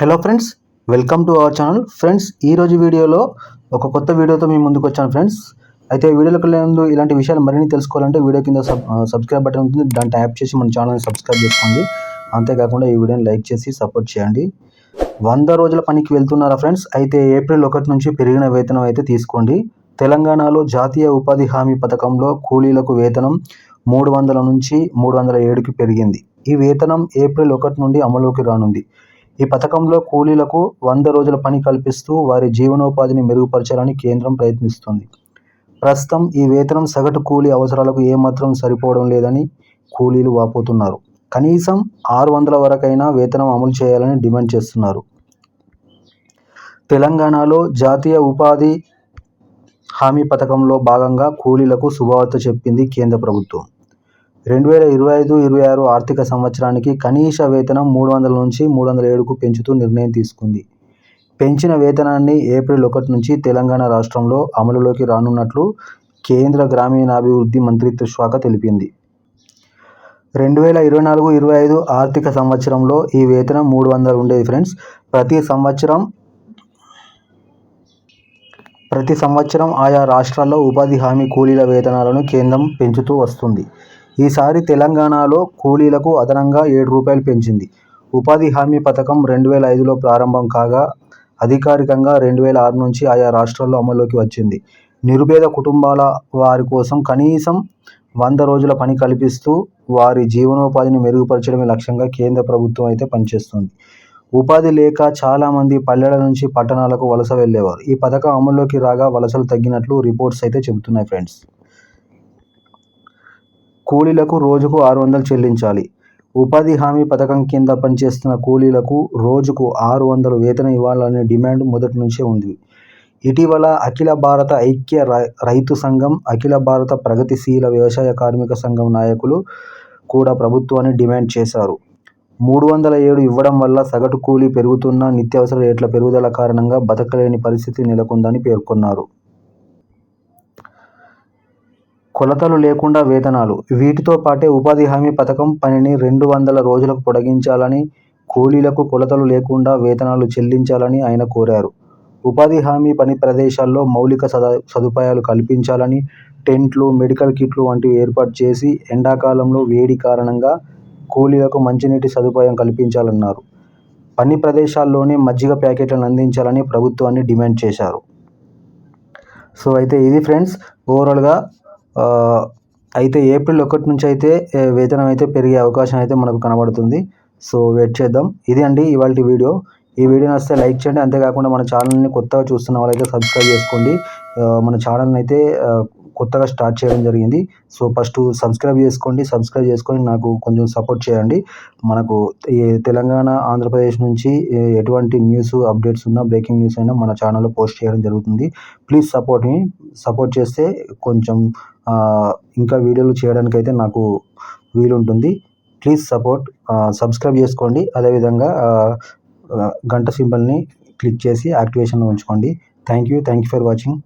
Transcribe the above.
Hello friends welcome to our channel friends ఈరోజు వీడియోలో ఒక కొత్త వీడియోతో మీ ముందుకు వచ్చాను ఫ్రెండ్స్ అయితే వీడియోలకు వెళ్ళే ముందు ఇలాంటి విషయాలు మరిన్ని తెలుసుకోవాలంటే వీడియో కింద సబ్ సబ్స్క్రైబ్ బటన్ ఉంటుంది. దాన్ని ట్యాప్ చేసి మన ఛానల్ని సబ్స్క్రైబ్ చేసుకోండి. అంతేకాకుండా ఈ వీడియోని లైక్ చేసి సపోర్ట్ చేయండి. వంద రోజుల పనికి వెళ్తున్నారా ఫ్రెండ్స్ అయితే ఏప్రిల్ ఒకటి నుంచి పెరిగిన వేతనం అయితే తీసుకోండి. తెలంగాణలో జాతీయ ఉపాధి హామీ పథకంలో కూలీలకు వేతనం మూడు వందల నుంచి మూడు వందల ఏడుకి పెరిగింది. ఈ వేతనం ఏప్రిల్ ఒకటి నుండి అమలులోకి రానుంది. ఈ పథకంలో కూలీలకు వంద రోజుల పని కల్పిస్తూ వారి జీవనోపాధిని మెరుగుపరచాలని కేంద్రం ప్రయత్నిస్తుంది. ప్రస్తుతం ఈ వేతనం సగటు కూలీ అవసరాలకు ఏమాత్రం సరిపోవడం లేదని కూలీలు వాపోతున్నారు. కనీసం ఆరు వందల వరకైనా వేతనం అమలు చేయాలని డిమాండ్ చేస్తున్నారు. తెలంగాణలో జాతీయ ఉపాధి హామీ పథకంలో భాగంగా కూలీలకు శుభవార్త చెప్పింది కేంద్ర ప్రభుత్వం. రెండు వేల ఇరవై ఐదు ఇరవై ఆరు ఆర్థిక సంవత్సరానికి కనీస వేతనం మూడు వందల నుంచి మూడు వందల ఏడుకు పెంచుతూ నిర్ణయం తీసుకుంది. పెంచిన వేతనాన్ని ఏప్రిల్ ఒకటి నుంచి తెలంగాణ రాష్ట్రంలో అమలులోకి రానున్నట్లు కేంద్ర గ్రామీణాభివృద్ధి మంత్రిత్వ శాఖ తెలిపింది. రెండు వేల ఇరవై నాలుగు ఇరవై ఐదు ఆర్థిక సంవత్సరంలో ఈ వేతనం మూడు వందలు ఉండేది ఫ్రెండ్స్. ప్రతి సంవత్సరం ప్రతి సంవత్సరం ఆయా రాష్ట్రాల్లో ఉపాధి హామీ కూలీల వేతనాలను కేంద్రం పెంచుతూ వస్తుంది. ఈసారి తెలంగాణలో కూలీలకు అదనంగా ఏడు రూపాయలు పెంచింది. ఉపాధి హామీ పథకం రెండు వేల ఐదులో ప్రారంభం కాగా అధికారికంగా రెండు వేల ఆరు నుంచి ఆయా రాష్ట్రాల్లో అమల్లోకి వచ్చింది. నిరుపేద కుటుంబాల వారి కోసం కనీసం వంద రోజుల పని కల్పిస్తూ వారి జీవనోపాధిని మెరుగుపరచడమే లక్ష్యంగా కేంద్ర ప్రభుత్వం అయితే పనిచేస్తుంది. ఉపాధి లేక చాలామంది పల్లెల నుంచి పట్టణాలకు వలస వెళ్ళేవారు. ఈ పథకం అమల్లోకి రాగా వలసలు తగ్గినట్లు రిపోర్ట్స్ అయితే చెబుతున్నాయి ఫ్రెండ్స్. కూలీలకు రోజుకు ఆరు వందలు చెల్లించాలి. ఉపాధి హామీ పథకం కింద పనిచేస్తున్న కూలీలకు రోజుకు ఆరు వందలు వేతనం ఇవ్వాలనే డిమాండ్ మొదటి నుంచే ఉంది. ఇటీవల అఖిల భారత ఐక్య రైతు సంఘం అఖిల భారత ప్రగతిశీల వ్యవసాయ కార్మిక సంఘం నాయకులు కూడా ప్రభుత్వాన్ని డిమాండ్ చేశారు. మూడు వందల ఏడు ఇవ్వడం వల్ల సగటు కూలీ పెరుగుతున్న నిత్యావసర రేట్ల పెరుగుదల కారణంగా బతకలేని పరిస్థితి నెలకొందని పేర్కొన్నారు. కొలతలు లేకుండా వేతనాలు. వీటితో పాటే ఉపాధి హామీ పథకం పనిని రెండు వందల రోజులకు పొడిగించాలని కూలీలకు కొలతలు లేకుండా వేతనాలు చెల్లించాలని ఆయన కోరారు. ఉపాధి హామీ పని ప్రదేశాల్లో మౌలిక సదుపాయాలు కల్పించాలని టెంట్లు మెడికల్ కిట్లు వంటివి ఏర్పాటు చేసి ఎండాకాలంలో వేడి కారణంగా కూలీలకు మంచినీటి సదుపాయం కల్పించాలన్నారు. పని ప్రదేశాల్లోనే మజ్జిగ ప్యాకెట్లను అందించాలని ప్రభుత్వాన్ని డిమాండ్ చేశారు. సో అయితే ఇది ఫ్రెండ్స్ ఓవరాల్గా అయితే ఏప్రిల్ ఒకటి నుంచి అయితే వేతనం అయితే పెరిగే అవకాశం అయితే మనకు కనబడుతుంది. సో వెయిట్ చేద్దాం. ఇది అండి ఇవాళ వీడియో. ఈ వీడియో వస్తే లైక్ చేయండి. అంతేకాకుండా మన ఛానల్ని కొత్తగా చూస్తున్న వాళ్ళైతే సబ్స్క్రైబ్ చేసుకోండి. మన ఛానల్ని అయితే కొత్తగా స్టార్ట్ చేయడం జరిగింది. సో ఫస్ట్ సబ్స్క్రైబ్ చేసుకోండి. సబ్స్క్రైబ్ చేసుకొని నాకు కొంచెం సపోర్ట్ చేయండి. మనకు ఈ తెలంగాణ ఆంధ్రప్రదేశ్ నుంచి ఎటువంటి న్యూస్ అప్డేట్స్ ఉన్నా బ్రేకింగ్ న్యూస్ అయినా మన ఛానల్లో పోస్ట్ చేయడం జరుగుతుంది. ప్లీజ్ సపోర్ట్ మీ సపోర్ట్ చేస్తే కొంచెం ఇంకా వీడియోలు చేయడానికి అయితే నాకు వీలుంటుంది. ప్లీజ్ సపోర్ట్ సబ్స్క్రైబ్ చేసుకోండి. అదేవిధంగా గంట సింబల్ని క్లిక్ చేసి యాక్టివేషన్లో ఉంచుకోండి. Thank you thank you for watching